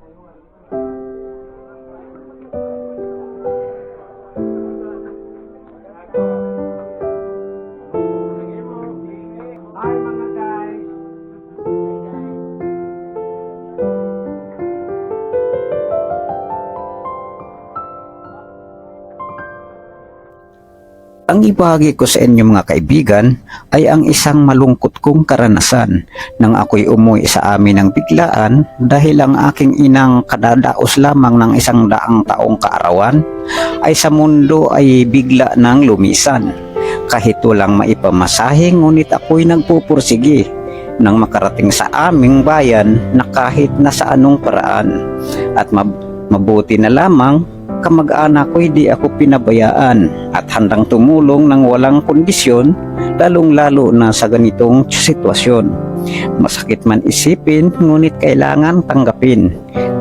Thank you. Ang ibahagi ko sa inyo mga kaibigan ay ang isang malungkot kong karanasan nang ako'y umuwi sa amin ng biglaan dahil ang aking inang kadadaos lamang ng isang daang taong kaarawan ay sa mundo ay bigla nang lumisan. Kahit walang maipamasahe ngunit ako'y nagpupursige nang makarating sa aming bayan na kahit na sa anong paraan at mab- mabuti na lamang kamag-anak ko hindi ako pinabayaan at handang tumulong ng walang kondisyon lalong-lalo na sa ganitong sitwasyon. Masakit man isipin ngunit kailangan tanggapin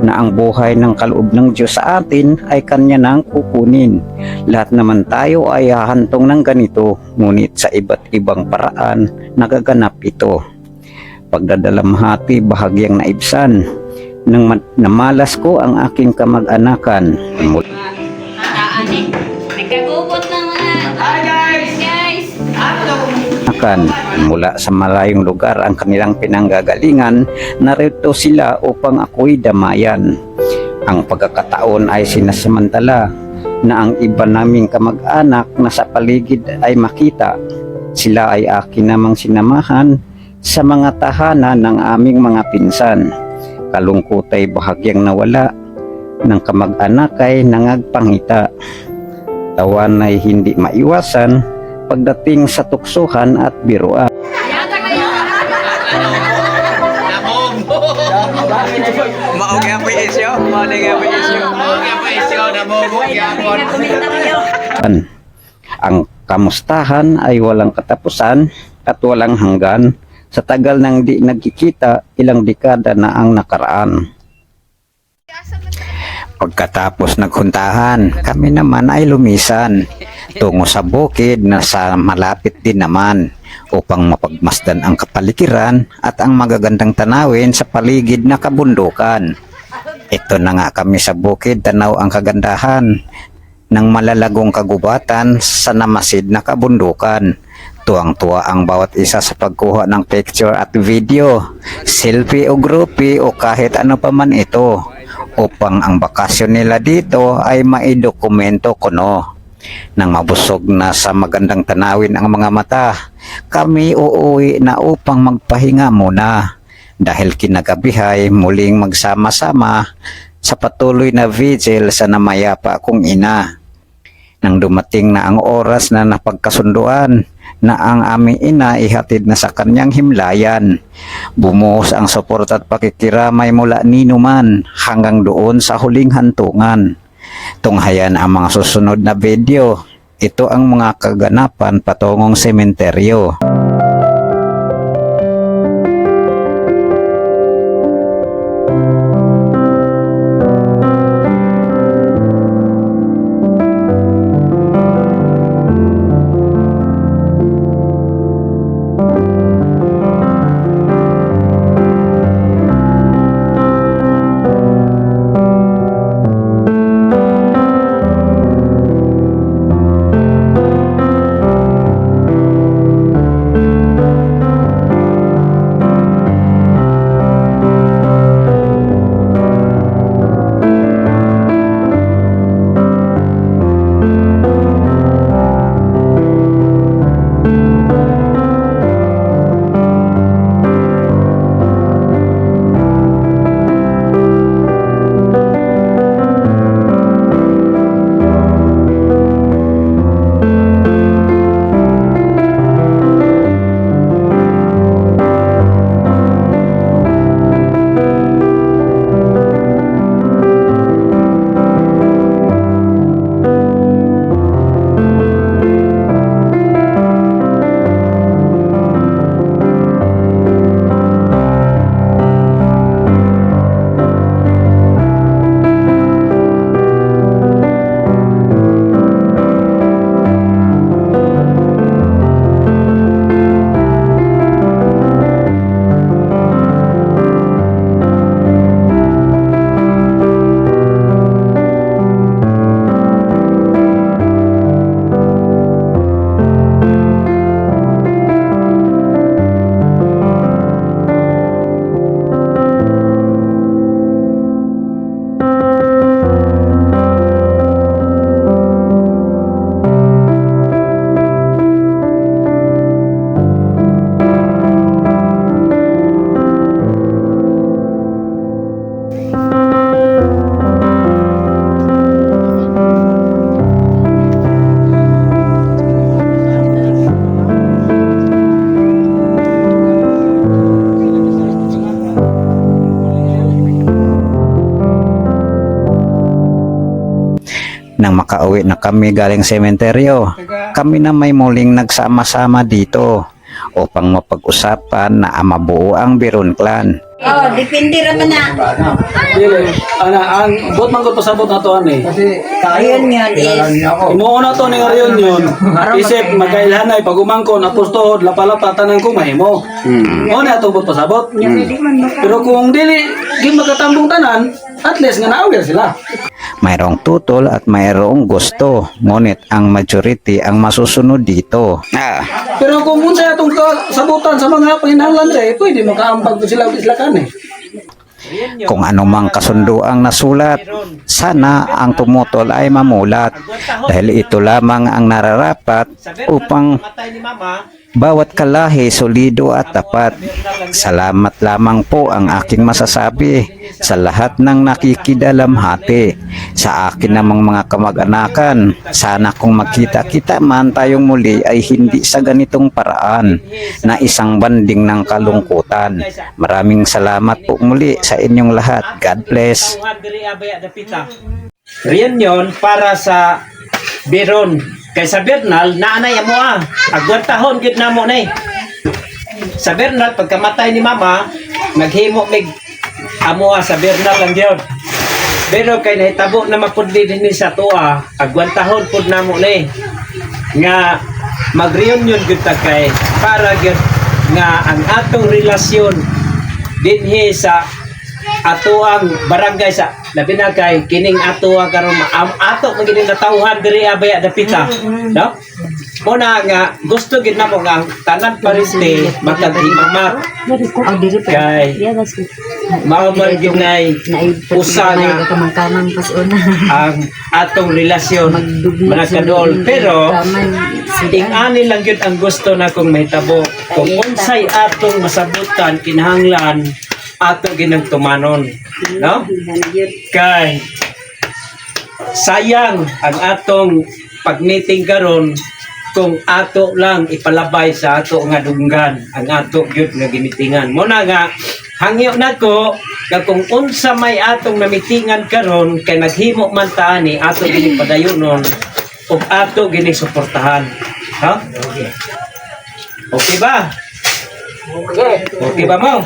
na ang buhay ng kaloob ng Diyos sa atin ay kanya nang kukunin. Lahat naman tayo ay hahantong ng ganito ngunit sa iba't ibang paraan nagaganap ito. Pagdadalamhati bahagyang naibsan nang ma- namalas ko ang aking kamag-anakan. Nagkagubot na mga. Hi guys! Guys! Akan mula sa malayong lugar ang kanilang pinanggagalingan, narito sila upang ako'y damayan. Ang pagkakataon ay sinasamantala na ang iba naming kamag-anak na sa paligid ay makita. Sila ay akin namang sinamahan sa mga tahanan ng aming mga pinsan. Kalungkot ay bahagyang nawala ng kamag-anak ay nangagpangita. Tawan ay hindi maiwasan pagdating sa tuksuhan at biruan. Mao nga po isyo. Mao nga po isyo. Mao nga po isyo. Ang kamustahan ay walang katapusan at walang hanggan. Sa tagal ng di nagkikita, ilang dekada na ang nakaraan. Pagkatapos naghuntahan, kami naman ay lumisan tungo sa bukid na sa malapit din naman upang mapagmasdan ang kapaligiran at ang magagandang tanawin sa paligid na kabundukan. Ito na nga kami sa bukid, tanaw ang kagandahan ng malalagong kagubatan sa namasid na kabundukan. Tuwang-tuwa ang bawat isa sa pagkuha ng picture at video, selfie o groupie o kahit ano pa man ito upang ang bakasyon nila dito ay maidokumento kuno. Nang mabusog na sa magandang tanawin ang mga mata, kami uuwi na upang magpahinga muna dahil kinagabihay muling magsama-sama sa patuloy na vigil sa namayapa kong ina. Nang dumating na ang oras na napagkasunduan na ang aming ina ihatid na sa kanyang himlayan. Bumuhos ang support at pakikiramay mula ninuman hanggang doon sa huling hantungan. Tunghayan ang mga susunod na video. Ito ang mga kaganapan patungong sementeryo. Nang makauwi na kami galing sementeryo, kami na may muling nagsama-sama dito upang mapag-usapan na mabuo ang Biron Clan. Oh, depende raman na. Dili, ana ang bot man gud pasabot na to ani. Ayun yun is. Imo na to ning reunion. Isip magkailhanay pag umangkon apostohod lapalapa tanan ko mahimo. Mo na to bot pasabot. Pero kung dili di magkatambong tanan, at least nga naawir sila. Mayroong tutol at mayroong gusto, ngunit ang majority ang masusunod dito. Ah, Pero kung unsa atong kasabutan sa mga panginahanglan re, pwede makaambag sila isla kan eh. kung anumang kasunduang nasulat, sana ang tumutol ay mamulat dahil ito lamang ang nararapat upang Matay ni mama. Bawat kalahi solido at tapat. Salamat lamang po ang aking masasabi sa lahat ng nakikidalamhati. Sa akin namang mga kamag-anakan, sana kung magkita-kita man tayong muli ay hindi sa ganitong paraan na isang banding ng kalungkutan. Maraming salamat po muli sa inyong lahat. God bless. Dapita. Reunion para sa Biron. Kay sa Bernal, naanay mo ah. Agwantahon gid na mo na eh. Sa Bernal, pagkamatay ni mama, naghimo mig amo ah, sa Bernal lang yun. Pero kay nahitabo na mapudli din sa tuwa, agwantahon pud na mo na eh. Nga mag-reunion gud ta kay para gyud nga ang atong relasyon dinhi sa ato ang barangay sa labi na kay kining ato ang karon am- ato magini natawhan diri abaya dapita no? Muna nga gusto gid namo nga tanan parente diri pa. kay mao man gyud nay usa nga kamangkanang pas una. ang atong relasyon mga kadol. pero Ting-ani lang yun ang gusto na kong mahitabo. Kung unsay atong masabutan, kinahanglan, ato ginang tumanon. No? Kay, sayang ang atong pag-meeting karon kung ato lang ipalabay sa ato nga dunggan ang ato gyud nga gimitingan. Mo na nga hangyo nako nga kung unsa may atong namitingan karon kay naghimo man ta ni ato gini padayonon ug ato gini suportahan. Ha? Okay ba? Okay ba mo